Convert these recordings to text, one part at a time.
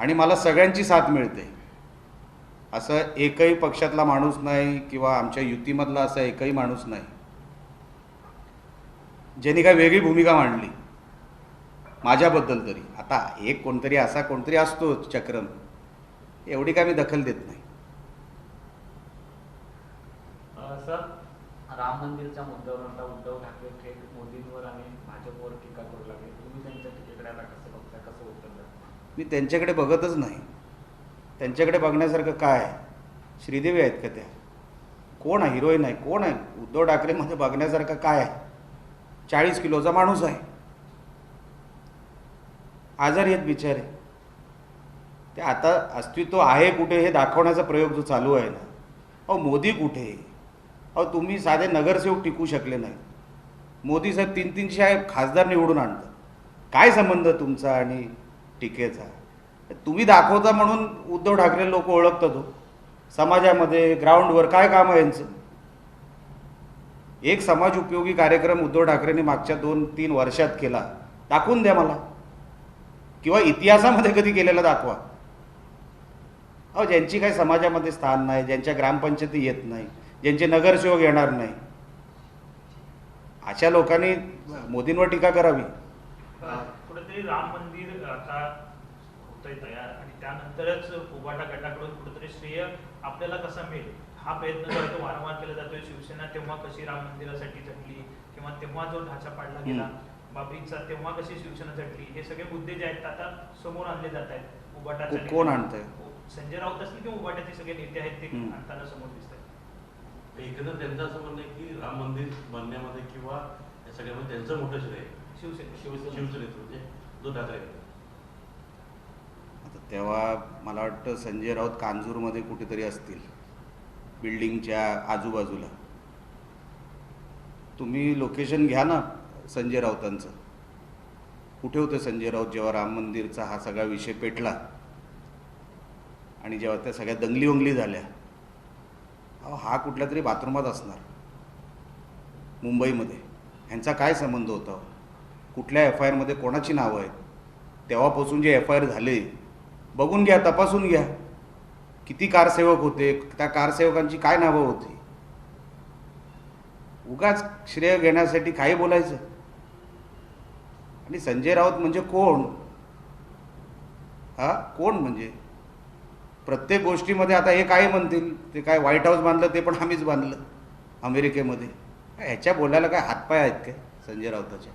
आणि मला सगळ्यांची साथ मिळते. असं एकही पक्षातला माणूस नाही किंवा आमच्या युतीमधला असा एकही माणूस नाही. ज्यांनी काय वेगळी भूमिका मांडली. माझ्याबद्दल तरी. आता एक कोणतरी असा कोणतरी असतो चक्रम. एवढी काय मी दखल देत नाही. सर राम मंदिरच्या मुद्द्यावर आता उद्धव ठाकरे थेट मोदींवर आणि भाजपवर टीका करू लागले तुम्ही त्यांच्या टीकेकडे आता कसं बघताय कसं उत्तर द्या मी त्यांच्याकडे बघतच नाही. त्यांच्याकडे बघण्यासारखं काय? आहे श्रीदेवी आहेत का त्या? कोण आहे? हिरोईन आहे? कोण आहे? उद्धव ठाकरेमध्ये बघण्यासारखं काय? आहे चाळीस किलोचा माणूस आहे. आजारी आहेत बिचारे. ते आता अस्तित्व आहे कुठे हे दाखवण्याचा प्रयोग जो चालू आहे ना. अहो मोदी कुठे? अहो तुम्ही साधे नगरसेवक टिकू शकले नाही. मोदी साहेब तीन तीनशे आहे खासदार निवडून आणतात. काय संबंध तुमचा आणि टीकेचा? तुम्ही दाखवता म्हणून उद्धव ठाकरे लोक ओळखतात हो समाजामध्ये ग्राउंडवर काय काम आहे यांचं? एक समाज उपयोगी कार्यक्रम उद्धव ठाकरेंनी मागच्या दोन तीन वर्षात केला. दाखवून द्या मला. किंवा इतिहासामध्ये कधी केलेला दाखवा. अहो ज्यांची काही समाजामध्ये स्थान नाही ज्यांच्या ग्रामपंचायती येत नाही ज्यांचे नगरसेवक येणार नाही अशा लोकांनी मोदींवर टीका करावी. कुठेतरी राम मंदिर आता होतंय तयार. आणि त्यानंतरच उभाटा गटाकडून कुठेतरी श्रेय आपल्याला कसा मिळेल? हा प्रयत्न जो आहे तो वारंवार केला जातोय शिवसेना तेव्हा कशी राम मंदिरासाठी झटली किंवा तेव्हा जो ढाचा पाडला गेला बाबरीचा तेव्हा कशी शिवसेना झटली हे सगळे मुद्दे जे आहेत आता समोर आणले जात आहेत. उभाटाच्या को- कोण आणतंय? संजय राऊत असतील किंवा उभाटाचे सगळे नेते आहेत ते. आणताना समोर दिसत आहेत. एकंदर त्यांचं असं म्हणणं की राम मंदिर बांधण्यामध्ये किंवा या सगळ्यामध्ये त्यांचं मोठं श्रेय आहे. शिवसेना शिवसेना शिवसेनेचं म्हणजे जो ठाकरे तेव्हा मला वाटतं संजय राऊत कांजूरमध्ये कुठेतरी असतील बिल्डिंगच्या आजूबाजूला. तुम्ही लोकेशन घ्या ना संजय राऊतांचं. कुठे होते संजय राऊत जेव्हा राम मंदिरचा हा सगळा विषय पेटला? आणि जेव्हा त्या सगळ्या दंगली वंगली झाल्या? अहो हा कुठल्या तरी बाथरूमात असणार. मुंबईमध्ये. ह्यांचा काय संबंध होता? कुठल्या एफ आय आरमध्ये कोणाची नावं आहेत? तेव्हापासून जे एफ आय आर झाले बघून घ्या तपासून घ्या. किती कारसेवक होते त्या कारसेवकांची काय नावं होती? उगाच श्रेय घेण्यासाठी काही बोलायचं. आणि संजय राऊत म्हणजे कोण? हा कोण म्हणजे? प्रत्येक गोष्टीमध्ये आता हे काय म्हणतील? ते काय व्हाईट हाऊस बांधलं ते पण आम्हीच बांधलं अमेरिकेमध्ये. काय ह्याच्या बोलायला काय हातपाय आहेत काय संजय राऊताच्या?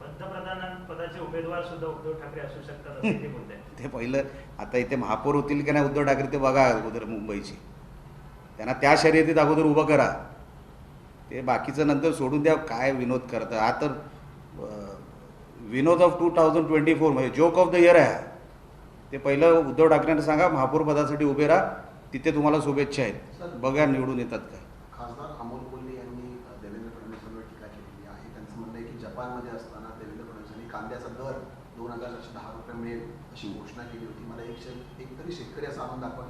पंतप्रधान पदाचे उमेदवार सुद्धा उद्धव ठाकरे असू शकतात ते पहिलं. आता इथे महापौर होतील की नाही? उद्धव ठाकरे ते बघा अगोदर मुंबईची. त्यांना त्या शर्यतीत अगोदर उभं करा. ते बाकीचं नंतर सोडून द्या. काय विनोद करतं हा तर विनोद of two thousand twenty four म्हणजे जोक ऑफ द इयर आहे ते पहिलं उद्धव ठाकरेंना सांगा महापौर पदासाठी उभे राहा. तिथे तुम्हाला शुभेच्छा आहेत. बघा निवडून येतात काय खासदार अमोल कोल्हे यांनी देवेंद्र फडणवीसांवर टीका केलेली आहे. त्यांचं म्हणणं आहे की जपानमध्ये असताना देवेंद्र फडणवीसांनी कांद्याचा दर दोन हजार चारशे दहा रुपये मिळेल अशी घोषणा केली होती. मला एक शे- एक तरी शेतकरी असा आनंद दाखवा